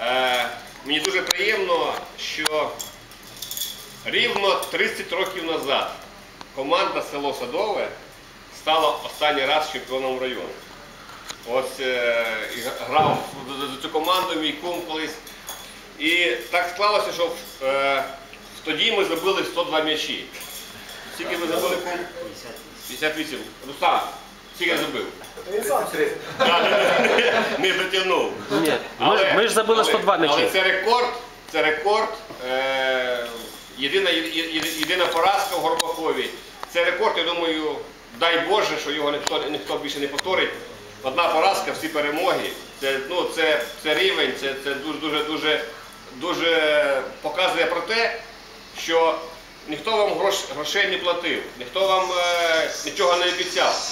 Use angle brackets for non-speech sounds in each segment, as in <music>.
Е, мені дуже приємно, що рівно 30 років назад команда село Садове стала останній раз чемпіоном району. Ось е, грав за- цю команду мій кум колись. І так склалося, що е, тоді ми забили 102 м'ячі. Скільки ми забили кум? 58. Руслан, скільки забив? А, Не дотягнув. Ні, ми, ми ж забили 102 Але м'ячі. це рекорд, це рекорд. Е, єдина, є- є- єдина поразка в Горбакові. Це рекорд, я думаю, дай Боже, що його ніхто, ніхто більше не повторить. Одна поразка, всі перемоги. Це, ну, це, це рівень, це, це дуже, дуже, дуже, дуже показує про те, що ніхто вам грош, грошей не платив, ніхто вам е, нічого не обіцяв.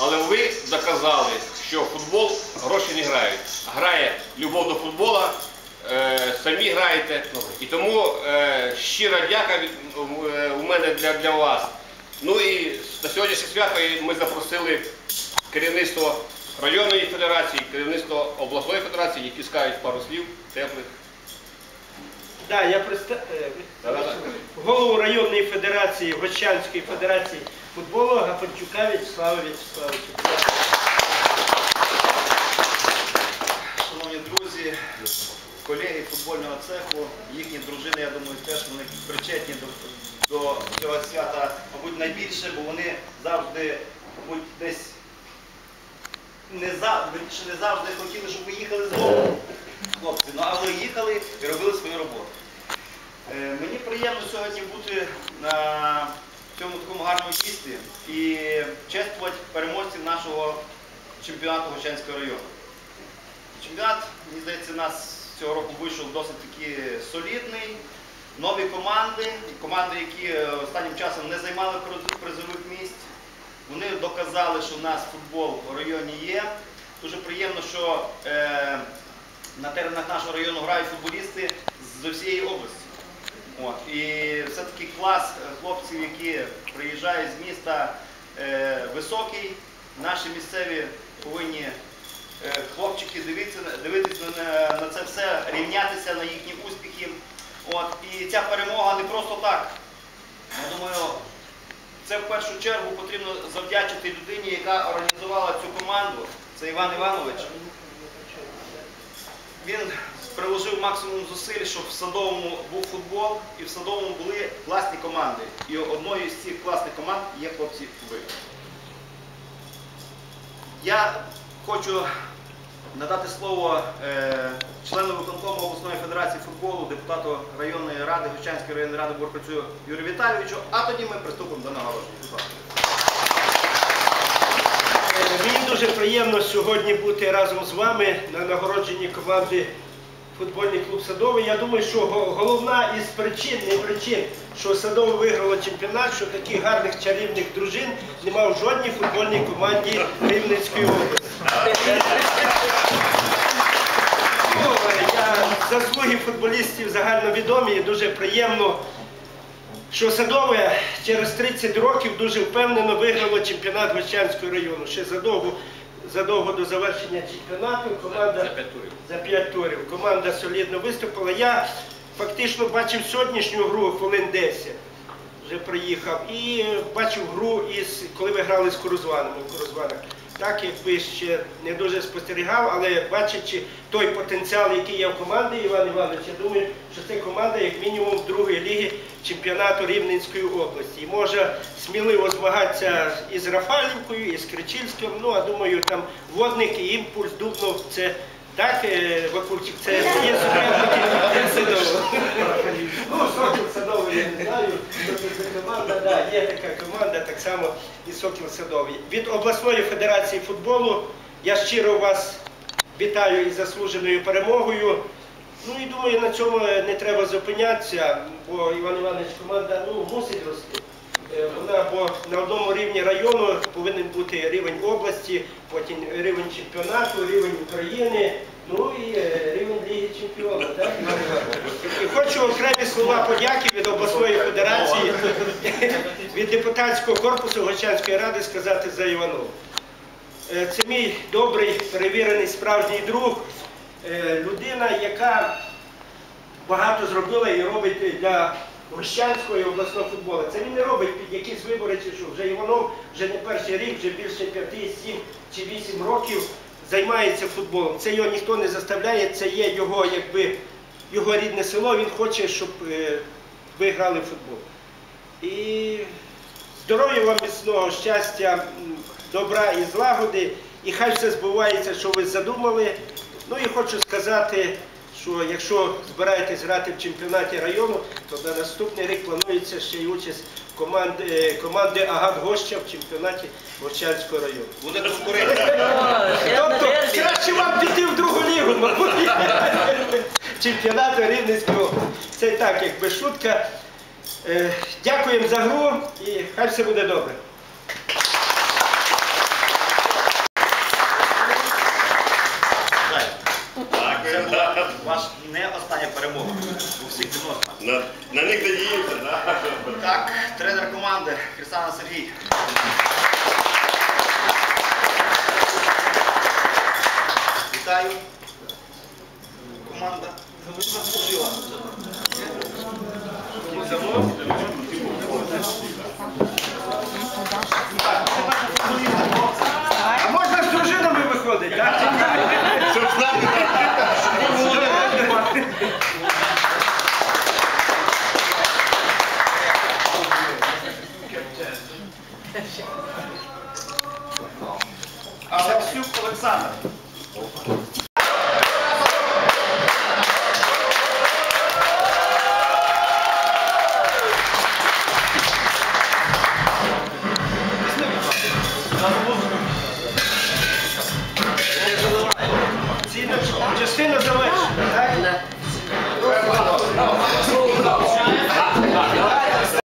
Але ви доказали, що футбол гроші не грають. Грає любов до футбола, е, самі граєте. І тому е, щира дяка е, у мене для, для вас. Ну і на сьогоднішнє свято ми запросили керівництво районної федерації, керівництво обласної федерації, які скажуть пару слів теплих. Да, я представ... голову районної федерації, Гощанської федерації футболу Гапанчука В'ячеслава В'ячеславовича. Колеги футбольного цеху, їхні дружини, я думаю, теж вони причетні до, до цього свята, мабуть, найбільше, бо вони завжди, мабуть, десь не, за, вірніше, не завжди хотіли, щоб ви їхали з хлопці, ну, але їхали і робили свою роботу. Е, мені приємно сьогодні бути на цьому такому гарному місці і чествувати переможців нашого чемпіонату Гощанського району. Чемпіонат, мені здається, у нас цього року вийшов досить таки солідний. Нові команди, команди, які е, останнім часом не займали призових місць. Вони доказали, що в нас футбол в районі є. Дуже приємно, що е, на теренах нашого району грають футболісти з усієї області. От. І все-таки клас е, хлопців, які приїжджають з міста е, високий. Наші місцеві повинні хлопчики дивитися, дивитися на, це все, рівнятися на їхні успіхи. І ця перемога не просто так. Я думаю, це в першу чергу потрібно завдячити людині, яка організувала цю команду. Це Іван Іванович. Він приложив максимум зусиль, щоб в садовому був футбол і в садовому були класні команди. І одною з цих класних команд є хлопці ви. Я хочу надати слово е, члену виконкому обласної федерації футболу, депутату районної ради, Гощанської районної ради Боркацю Юрію Віталійовичу, а тоді ми приступимо до нагородження. Будь. Е, Мені дуже приємно сьогодні бути разом з вами на нагородженні команди футбольний клуб Садовий. Я думаю, що головна із причин, не причин, що Садове виграло чемпіонат, що таких гарних чарівних дружин немає в жодній футбольній команді Рівненської області. Заслуги футболістів загальновідомі і дуже приємно що Садове через 30 років дуже впевнено виграло чемпіонат Гощанського району. Ще задовго, задовго до завершення чемпіонату команда За п'ять турів. за 5 турів. Команда солідно виступила. Я фактично бачив сьогоднішню гру хвилин 10. Вже приїхав. І бачив гру, із, коли ви грали з Курузванами у Курузванах. Так, якби ще не дуже спостерігав, але бачачи той потенціал, який є в команді Іван Іванович, я думаю, що це команда як мінімум другої ліги чемпіонату Рівненської області. І може сміливо змагатися із Рафалівкою, і з Кричильським. Ну, а думаю, там водник і імпульс Дубнов це так, е, Вакульчик, це є суперники Садового. Ну, Сокіл Садовий, я не знаю, команда, да, є така команда, так само і Сокіл Садовий. Від обласної федерації футболу я щиро вас вітаю із заслуженою перемогою. Ну і думаю, на цьому не треба зупинятися, бо Іван Іванович команда ну, мусить рости. Е, Вона бо на одному рівні району повинен бути рівень області, потім рівень чемпіонату, рівень України, ну і е, рівень Ліги Чемпіонів. І хочу окремі слова подяки від обласної федерації, <laughs> від депутатського корпусу Гощанської ради сказати за Іванова. Е, Це мій добрий, перевірений справжній друг. людина, яка багато зробила і робить для Гощанського і обласного футболу. Це він не робить під якісь вибори чи що. Вже Іванов вже не перший рік, вже більше 5, 7 чи 8 років займається футболом. Це його ніхто не заставляє, це є його, якби, його рідне село, він хоче, щоб е, ви грали в футбол. І здоров'я вам міцного, щастя, добра і злагоди. І хай все збувається, що ви задумали. Ну і хочу сказати, що якщо збираєтесь грати в чемпіонаті району, то на наступний рік планується ще й участь команди, е, команди Агат Гоща в чемпіонаті Гощанського району. Буде конкуренція. <laughs> Тобто краще вам піти в другу лігу, мабуть, <laughs> чемпіонату Рівненської області. Це так, якби шутка. Е, Дякуємо за гру і хай все буде добре. Це була ваша не остання перемога у всіх відносинах. На, на них надіємося, так? Так, тренер команди Христана Сергій. Вітаю. Лесюк Олександр. Забув